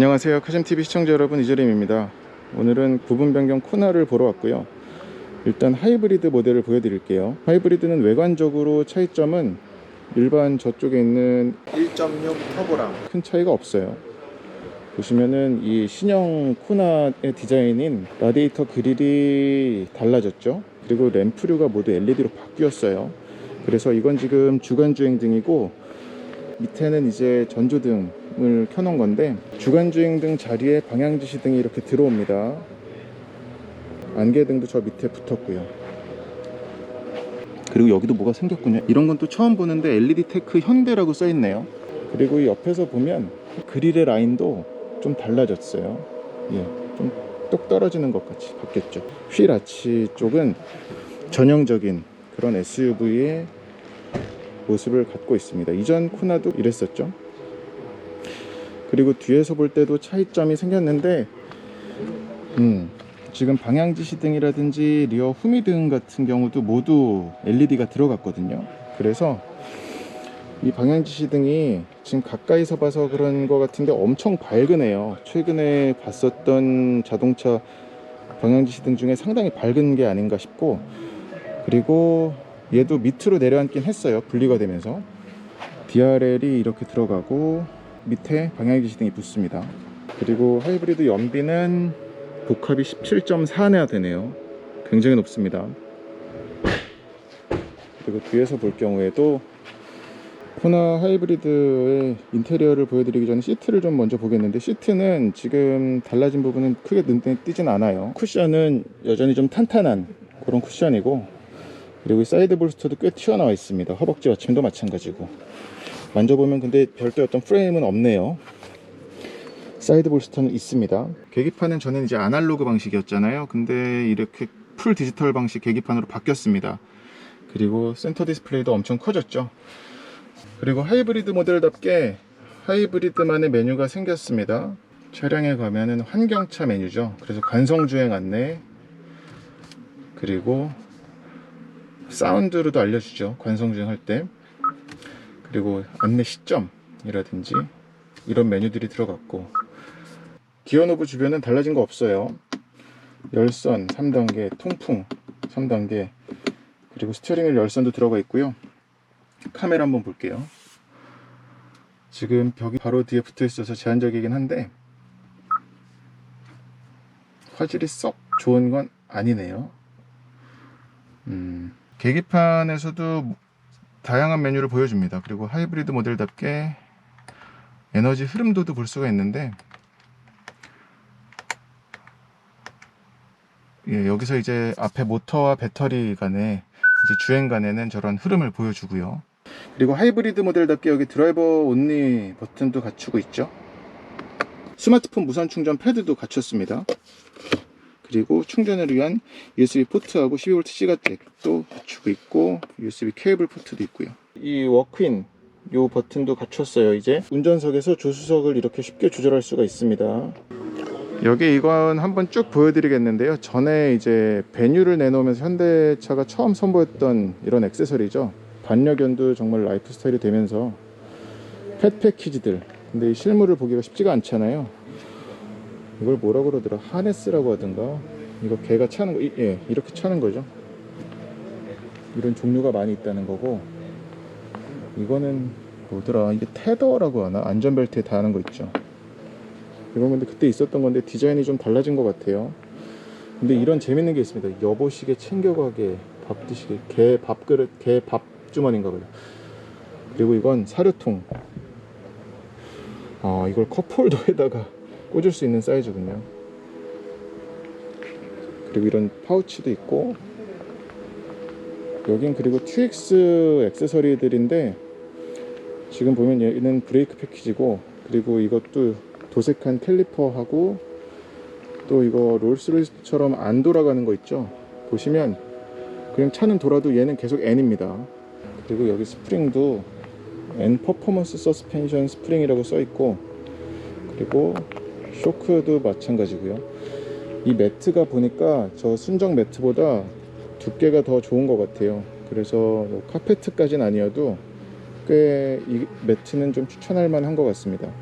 안녕하세요. 카즘TV 시청자 여러분 이재림입니다. 오늘은 부분 변경 코나를 보러 왔고요. 일단 하이브리드 모델을 보여드릴게요. 하이브리드는 외관적으로 차이점은 일반 저쪽에 있는 1.6 터보랑 큰 차이가 없어요. 보시면은 이 신형 코나의 디자인인 라디에이터 그릴이 달라졌죠? 그리고 램프류가 모두 LED로 바뀌었어요. 그래서 이건 지금 주간주행 등이고 밑에는 이제 전조등을 켜놓은 건데 주간주행등 자리에 방향지시등이 이렇게 들어옵니다. 안개등도 저 밑에 붙었고요. 그리고 여기도 뭐가 생겼군요. 이런 건 또 처음 보는데 LED 테크 현대라고 써있네요. 그리고 이 옆에서 보면 그릴의 라인도 좀 달라졌어요. 예, 좀 똑 떨어지는 것 같이 바뀌었죠. 휠 아치 쪽은 전형적인 그런 SUV의 모습을 갖고 있습니다. 이전 코나도 이랬었죠. 그리고 뒤에서 볼 때도 차이점이 생겼는데, 음, 지금 방향지시 등이라든지 리어 후미등 같은 경우도 모두 LED가 들어갔거든요. 그래서 이 방향지시 등이 지금 가까이서 봐서 그런 것 같은데 엄청 밝으네요. 최근에 봤었던 자동차 방향지시 등 중에 상당히 밝은 게 아닌가 싶고, 그리고 얘도 밑으로 내려앉긴 했어요. 분리가 되면서. DRL이 이렇게 들어가고 밑에 방향지시등이 붙습니다. 그리고 하이브리드 연비는 복합이 17.4내야 되네요. 굉장히 높습니다. 그리고 뒤에서 볼 경우에도 코나 하이브리드의 인테리어를 보여드리기 전에 시트를 좀 먼저 보겠는데 시트는 지금 달라진 부분은 크게 눈에 띄진 않아요. 쿠션은 여전히 좀 탄탄한 그런 쿠션이고 그리고 이 사이드 볼스터도 꽤 튀어나와 있습니다. 허벅지 받침도 마찬가지고. 만져보면 근데 별도의 어떤 프레임은 없네요. 사이드 볼스터는 있습니다. 계기판은 저는 이제 아날로그 방식이었잖아요. 근데 이렇게 풀 디지털 방식 계기판으로 바뀌었습니다. 그리고 센터 디스플레이도 엄청 커졌죠. 그리고 하이브리드 모델답게 하이브리드만의 메뉴가 생겼습니다. 차량에 가면은 환경차 메뉴죠. 그래서 관성주행 안내 그리고 사운드로도 알려주죠. 관성주행 할 때. 그리고 안내 시점이라든지 이런 메뉴들이 들어갔고 기어 노브 주변은 달라진 거 없어요. 열선 3단계, 통풍 3단계 그리고 스티어링 휠 열선도 들어가 있고요. 카메라 한번 볼게요. 지금 벽이 바로 뒤에 붙어 있어서 제한적이긴 한데 화질이 썩 좋은 건 아니네요. 음, 계기판에서도 다양한 메뉴를 보여줍니다. 그리고 하이브리드 모델답게 에너지 흐름도도 볼 수가 있는데 예, 여기서 이제 앞에 모터와 배터리 간에 이제 주행 간에는 저런 흐름을 보여주고요. 그리고 하이브리드 모델답게 여기 드라이버 온리 버튼도 갖추고 있죠. 스마트폰 무선 충전 패드도 갖췄습니다. 그리고 충전을 위한 USB 포트하고 12V C가잭도 갖추고 있고 USB 케이블 포트도 있고요. 이 워크인 요 버튼도 갖췄어요. 이제 운전석에서 조수석을 이렇게 쉽게 조절할 수가 있습니다. 여기 이건 한번 쭉 보여드리겠는데요. 전에 이제 베뉴를 내놓으면서 현대차가 처음 선보였던 이런 액세서리죠. 반려견도 정말 라이프 스타일이 되면서 펫 패키지들. 근데 이 실물을 보기가 쉽지가 않잖아요. 이걸 뭐라 그러더라? 하네스라고 하던가? 이거 개가 차는 거 이- 예, 이렇게 차는 거죠. 이런 종류가 많이 있다는 거고. 이거는 뭐더라? 이게 테더라고 하나? 안전벨트에 다하는 거 있죠. 이건 근데 그때 있었던 건데 디자인이 좀 달라진 것 같아요. 근데 이런 재밌는 게 있습니다. 여보시게 챙겨가게 밥 드시게. 개 밥그릇 개 밥 주머니인가 봐요. 그리고 이건 사료통. 아 이걸 컵홀더에다가 꽂을 수 있는 사이즈군요. 그리고 이런 파우치도 있고 여긴 그리고 TX 액세서리들인데 지금 보면 얘는 브레이크 패키지고 그리고 이것도 도색한 캘리퍼하고 또 이거 롤스로이스처럼 안 돌아가는 거 있죠 보시면 그냥 차는 돌아도 얘는 계속 N입니다 그리고 여기 스프링도 N 퍼포먼스 서스펜션 스프링이라고 써 있고 그리고 쇼크도 마찬가지고요. 이 매트가 보니까 저 순정 매트보다 두께가 더 좋은 것 같아요. 그래서 뭐 카페트까지는 아니어도 꽤 이 매트는 좀 추천할 만한 것 같습니다.